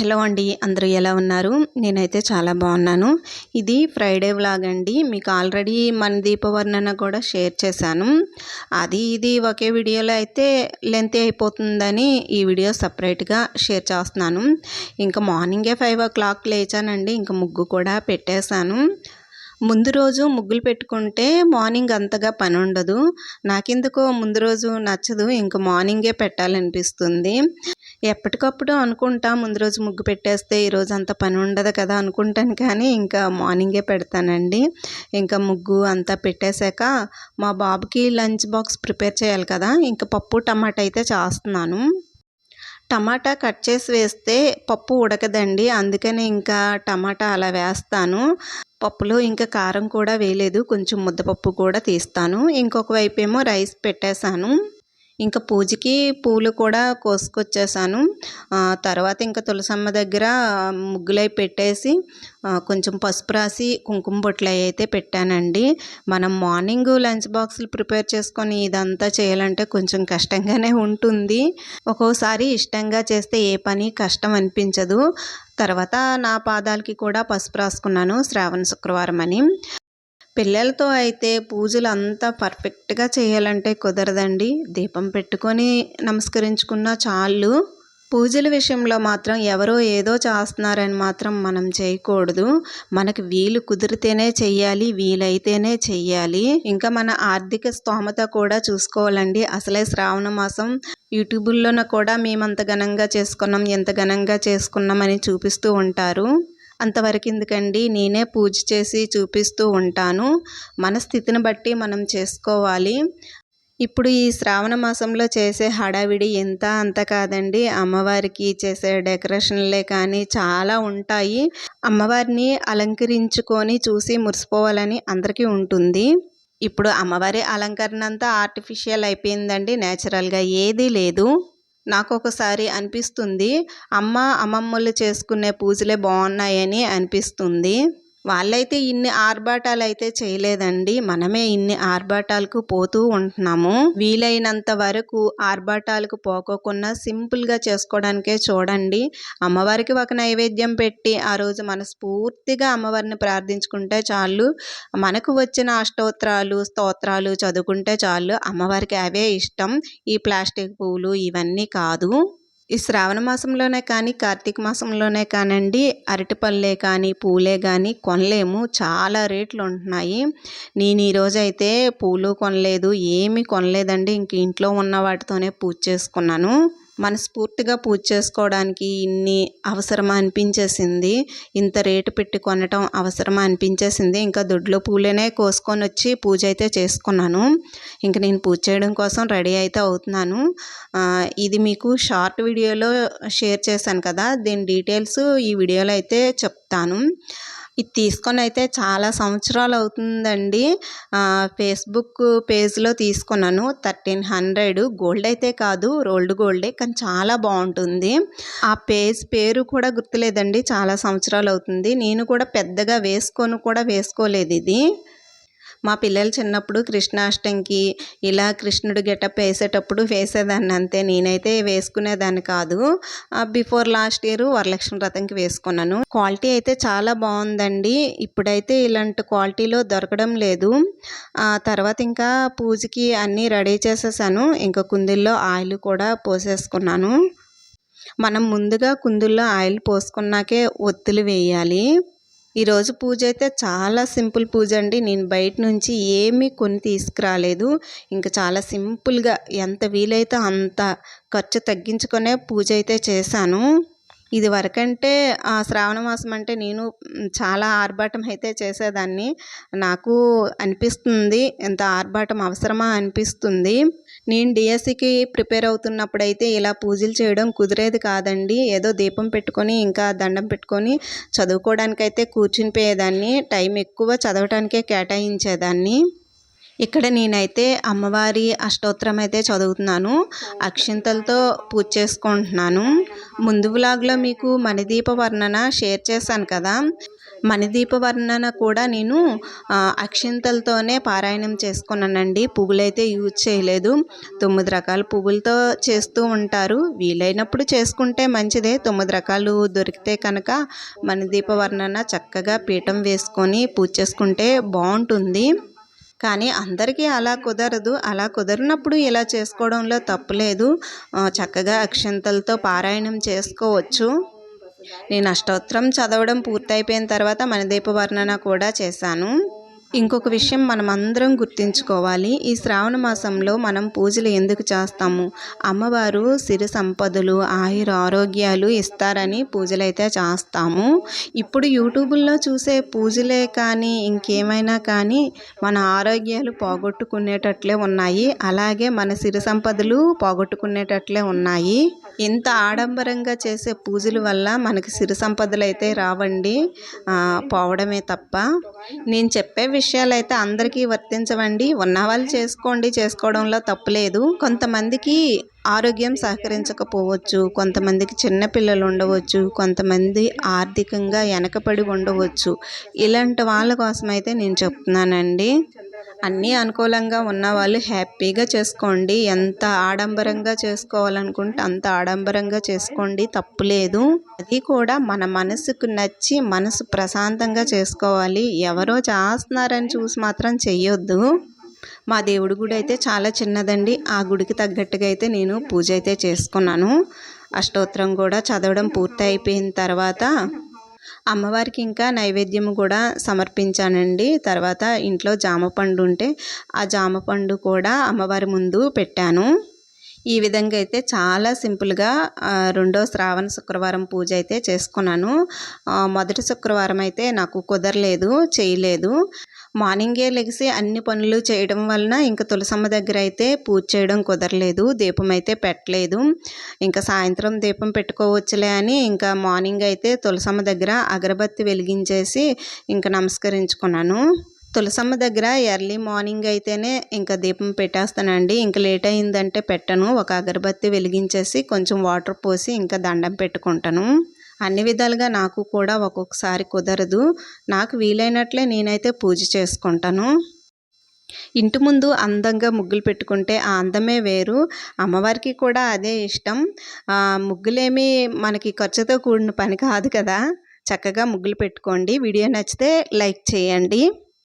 Hello అండి అందరూ ఎలా ఉన్నారు? నేనైతే చాలా బాగున్నాను. ఇది ఫ్రైడే వ్లాగ్ అండి. మీకు ఆల్రెడీ మన దీపవర్ణన కూడా షేర్ చేశాను. అది ఇది ఒకే వీడియోలో అయితే లెంత్ అయిపోతుందని ఈ వీడియో సపరేట్గా షేర్ చేస్తున్నాను. ఇంకా మార్నింగే ఫైవ్ ఓ క్లాక్ లేచానండి. ఇంకా ముగ్గు కూడా పెట్టేశాను. ముందు రోజు ముగ్గులు పెట్టుకుంటే మార్నింగ్ అంతగా పని ఉండదు. నాకెందుకో ముందు రోజు నచ్చదు. ఇంక మార్నింగే పెట్టాలనిపిస్తుంది. ఎప్పటికప్పుడు అనుకుంటా ముందు రోజు ముగ్గు పెట్టేస్తే ఈరోజు అంత పని ఉండదు కదా అనుకుంటాను కానీ ఇంకా మార్నింగే పెడతానండి. ఇంకా ముగ్గు అంతా పెట్టేశాక మా బాబుకి లంచ్ బాక్స్ ప్రిపేర్ చేయాలి కదా. ఇంకా పప్పు టమాటా అయితే చేస్తున్నాను. టమాటా కట్ చేసి వేస్తే పప్పు ఉడకదండి. అందుకని ఇంకా టమాటా అలా వేస్తాను. పప్పులో ఇంకా కారం కూడా వేయలేదు. కొంచెం ముద్దపప్పు కూడా తీస్తాను. ఇంకొక వైపు ఏమో రైస్ పెట్టేశాను. ఇంకా పూజకి పూలు కూడా కోసుకొచ్చేసాను. తర్వాత ఇంకా తులసమ్మ దగ్గర ముగ్గులై పెట్టేసి కొంచెం పసుపు రాసి కుంకుమ బొట్లు అయితే పెట్టానండి. మనం మార్నింగ్ లంచ్ బాక్సులు ప్రిపేర్ చేసుకొని ఇదంతా చేయాలంటే కొంచెం కష్టంగానే ఉంటుంది. ఒక్కోసారి ఇష్టంగా చేస్తే ఏ పని కష్టం అనిపించదు. తర్వాత నా పాదాలకి కూడా పసుపు రాసుకున్నాను శ్రావణ శుక్రవారం అని. పిల్లలతో అయితే పూజలు అంతా పర్ఫెక్ట్గా చేయాలంటే కుదరదండి. దీపం పెట్టుకొని నమస్కరించుకున్న చాలు పూజల విషయంలో మాత్రం ఎవరో ఏదో చేస్తున్నారని మాత్రం మనం చేయకూడదు. మనకి వీలు కుదిరితేనే చెయ్యాలి వీలైతేనే చెయ్యాలి. ఇంకా మన ఆర్థిక స్తోమత కూడా చూసుకోవాలండి. అసలే శ్రావణ మాసం. యూట్యూబుల్లోనూ కూడా మేమంత ఘనంగా చేసుకున్నాం ఎంత ఘనంగా చేసుకున్నామని చూపిస్తూ ఉంటారు. అంతవరకు ఎందుకండి? నేనే పూజ చేసి చూపిస్తూ ఉంటాను. మన స్థితిని బట్టి మనం చేసుకోవాలి. ఇప్పుడు ఈ శ్రావణ మాసంలో చేసే హడావిడి ఎంత అంత కాదండి. అమ్మవారికి చేసే డెకరేషన్లే కానీ చాలా ఉంటాయి. అమ్మవారిని అలంకరించుకొని చూసి మురిసిపోవాలని అందరికీ ఉంటుంది. ఇప్పుడు అమ్మవారి అలంకరణ అంతా ఆర్టిఫిషియల్ అయిపోయిందండి. న్యాచురల్గా ఏదీ లేదు. నాకు ఒకసారి అనిపిస్తుంది అమ్మ అమ్మమ్మలు చేసుకునే పూజలే బాగున్నాయని అనిపిస్తుంది. వాళ్ళైతే ఇన్ని ఆర్భాటాలు అయితే చేయలేదండి. మనమే ఇన్ని ఆర్భాటాలకు పోతూ ఉంటున్నాము. వీలైనంత వరకు ఆర్భాటాలకు పోకోకుండా సింపుల్గా చేసుకోవడానికే చూడండి. అమ్మవారికి ఒక నైవేద్యం పెట్టి ఆ రోజు మనస్ఫూర్తిగా అమ్మవారిని ప్రార్థించుకుంటే చాలు. మనకు వచ్చిన అష్టోత్రాలు స్తోత్రాలు చదువుకుంటే చాలు. అమ్మవారికి అవే ఇష్టం. ఈ ప్లాస్టిక్ పువ్వులు ఇవన్నీ కాదు. ఈ శ్రావణ మాసంలోనే కానీ కార్తీక మాసంలోనే కానండి అరటిపళ్ళే కానీ పూలే కానీ కొనలేము. చాలా రేట్లు ఉంటున్నాయి. నేను ఈరోజైతే పూలు కొనలేదు ఏమీ కొనలేదండి. ఇంక ఇంట్లో ఉన్న వాటితోనే పూజ చేసుకున్నాను. మనస్ఫూర్తిగా పూజ చేసుకోవడానికి ఇన్ని అవసరమా అనిపించేసింది. ఇంత రేటు పెట్టి కొనటం అవసరమా అనిపించేసింది. ఇంకా దొడ్లో పూలేనే కోసుకొని వచ్చి పూజ అయితే చేసుకున్నాను. ఇంక నేను పూజ చేయడం కోసం రెడీ అయితే అవుతున్నాను. ఇది మీకు షార్ట్ వీడియోలో షేర్ చేశాను కదా. దీని డీటెయిల్స్ ఈ వీడియోలో అయితే చెప్తాను. ఇది తీసుకొని అయితే చాలా సంవత్సరాలు అవుతుందండి. ఫేస్బుక్ పేజ్లో తీసుకున్నాను. Thirteen hundred. గోల్డ్ అయితే కాదు రోల్డ్ గోల్డే కానీ చాలా బాగుంటుంది. ఆ పేజ్ పేరు కూడా గుర్తులేదండి. చాలా సంవత్సరాలు అవుతుంది. నేను కూడా పెద్దగా వేసుకొని కూడా వేసుకోలేదు ఇది. మా పిల్లలు చిన్నప్పుడు కృష్ణాష్టమికి ఇలా కృష్ణుడు గెటప్ వేసేటప్పుడు వేసేదాన్ని అంతే. నేనైతే వేసుకునేదాన్ని కాదు. బిఫోర్ లాస్ట్ ఇయర్ వరలక్ష్మి వ్రతంకి వేసుకున్నాను. క్వాలిటీ అయితే చాలా బాగుందండి. ఇప్పుడైతే ఇలాంటి క్వాలిటీలో దొరకడం లేదు. తర్వాత ఇంకా పూజకి అన్నీ రెడీ చేసేసాను. ఇంకా కుందిల్లో ఆయిల్ కూడా పోసేసుకున్నాను. మనం ముందుగా కుందుల్లో ఆయిల్ పోసుకున్నాకే ఒత్తులు వేయాలి. ఈరోజు పూజ అయితే చాలా సింపుల్ పూజ అండి. నేను బయట నుంచి ఏమీ కొని తీసుకురాలేదు. ఇంకా చాలా సింపుల్గా ఎంత వీలైతే అంత ఖర్చు తగ్గించుకునే పూజ అయితే చేశాను. ఇది వరకంటే శ్రావణ మాసం అంటే నేను చాలా ఆర్భాటం అయితే చేసేదాన్ని. నాకు అనిపిస్తుంది ఎంత ఆర్భాటం అవసరమా అనిపిస్తుంది. నేను డిఎస్సికి ప్రిపేర్ అవుతున్నప్పుడైతే ఇలా పూజలు చేయడం కుదిరేది కాదండి. ఏదో దీపం పెట్టుకొని ఇంకా దండం పెట్టుకొని చదువుకోవడానికైతే కూర్చునిపోయేదాన్ని. టైం ఎక్కువ చదవటానికే కేటాయించేదాన్ని. ఇక్కడ నేనైతే అమ్మవారి అష్టోత్తరం అయితే చదువుతున్నాను. అక్షింతలతో పూజ చేసుకుంటున్నాను. ముందు వ్లాగ్లో మీకు మణిదీప వర్ణన షేర్ చేశాను కదా. మణిదీప వర్ణన కూడా నేను అక్షింతలతోనే పారాయణం చేసుకున్నానండి. పువ్వులైతే యూజ్ చేయలేదు. తొమ్మిది రకాల పువ్వులతో చేస్తూ ఉంటారు. వీలైనప్పుడు చేసుకుంటే మంచిదే. తొమ్మిది రకాలు దొరికితే కనుక మణిదీప వర్ణన చక్కగా పీఠం వేసుకొని పూజ చేసుకుంటే బాగుంటుంది. కానీ అందరికీ అలా కుదరదు. అలా కుదరినప్పుడు ఇలా చేసుకోవడంలో తప్పులేదు చక్కగా అక్షంతలతో పారాయణం చేసుకోవచ్చు. నేను అష్టోత్తరం చదవడం పూర్తయిపోయిన తర్వాత మణిదీప వర్ణన కూడా చేశాను. ఇంకొక విషయం మనం అందరం గుర్తుంచుకోవాలి. ఈ శ్రావణ మాసంలో మనం పూజలు ఎందుకు చేస్తాము? అమ్మవారు సిరి సంపదలు ఆయుర ఆరోగ్యాలు ఇస్తారని పూజలైతే చేస్తాము. ఇప్పుడు యూట్యూబుల్లో చూసే పూజలే కానీ ఇంకేమైనా కానీ మన ఆరోగ్యాలు పోగొట్టుకునేటట్లే ఉన్నాయి. అలాగే మన సిరి సంపదలు పోగొట్టుకునేటట్లే ఉన్నాయి. ఇంత ఆడంబరంగా చేసే పూజల వల్ల మనకి సిరి సంపదలు అయితే రావండి పోవడమే తప్ప. నేను చెప్పే విషయాలు అయితే అందరికీ వర్తించవండి. ఉన్నవాళ్ళు చేసుకోండి చేసుకోవడంలో తప్పులేదు కొంతమందికి ఆరోగ్యం సహకరించకపోవచ్చు కొంతమందికి చిన్న పిల్లలు ఉండవచ్చు కొంతమంది ఆర్థికంగా వెనకపడి ఉండవచ్చు. ఇలాంటి వాళ్ళ కోసం అయితే నేను చెప్తున్నానండి. అన్నీ అనుకూలంగా ఉన్న వాళ్ళు హ్యాపీగా చేసుకోండి. ఎంత ఆడంబరంగా చేసుకోవాలనుకుంటే అంత ఆడంబరంగా చేసుకోండి. తప్పులేదు అది కూడా మన మనసుకు నచ్చి మనసు ప్రశాంతంగా చేసుకోవాలి. ఎవరో చేస్తున్నారని చూసి మాత్రం చెయ్యొద్దు. మా దేవుడి గుడి అయితే చాలా చిన్నదండి. ఆ గుడికి తగ్గట్టుగా అయితే నేను పూజ అయితే చేసుకున్నాను. అష్టోత్తరం కూడా చదవడం పూర్తి అయిపోయిన తర్వాత అమ్మవారికి ఇంకా నైవేద్యం కూడా సమర్పించానండి. తర్వాత ఇంట్లో జామ పండు ఉంటే ఆ జామ పండు కూడా అమ్మవారి ముందు పెట్టాను. ఈ విధంగా అయితే చాలా సింపుల్గా రెండో శ్రావణ శుక్రవారం పూజ అయితే చేసుకున్నాను. మొదటి శుక్రవారం అయితే నాకు కుదరలేదు చేయలేదు. మార్నింగే లెగిసి అన్ని పనులు చేయడం వలన ఇంకా తులసమ్మ దగ్గర అయితే పూజ చేయడం కుదరలేదు. దీపం అయితే పెట్టలేదు. ఇంకా సాయంత్రం దీపం పెట్టుకోవచ్చులే అని ఇంకా మార్నింగ్ అయితే తులసమ్మ దగ్గర అగరబత్తి వెలిగించేసి ఇంకా నమస్కరించుకున్నాను. తులసమ్మ దగ్గర ఎర్లీ మార్నింగ్ అయితేనే ఇంకా దీపం పెట్టేస్తానండి. ఇంకా లేట్ అయిందంటే పెట్టను. ఒక అగరబత్తి వెలిగించేసి కొంచెం వాటర్ పోసి ఇంకా దండం పెట్టుకుంటాను. అన్ని విధాలుగా నాకు కూడా ఒక్కొక్కసారి కుదరదు. నాకు వీలైనట్లే నేనైతే పూజ చేసుకుంటాను. ఇంటి ముందు అందంగా ముగ్గులు పెట్టుకుంటే ఆ అందమే వేరు. అమ్మవారికి కూడా అదే ఇష్టం. ముగ్గులేమి మనకి ఖర్చుతో కూడిన పని కాదు కదా. చక్కగా ముగ్గులు పెట్టుకోండి. వీడియో నచ్చితే లైక్ చేయండి.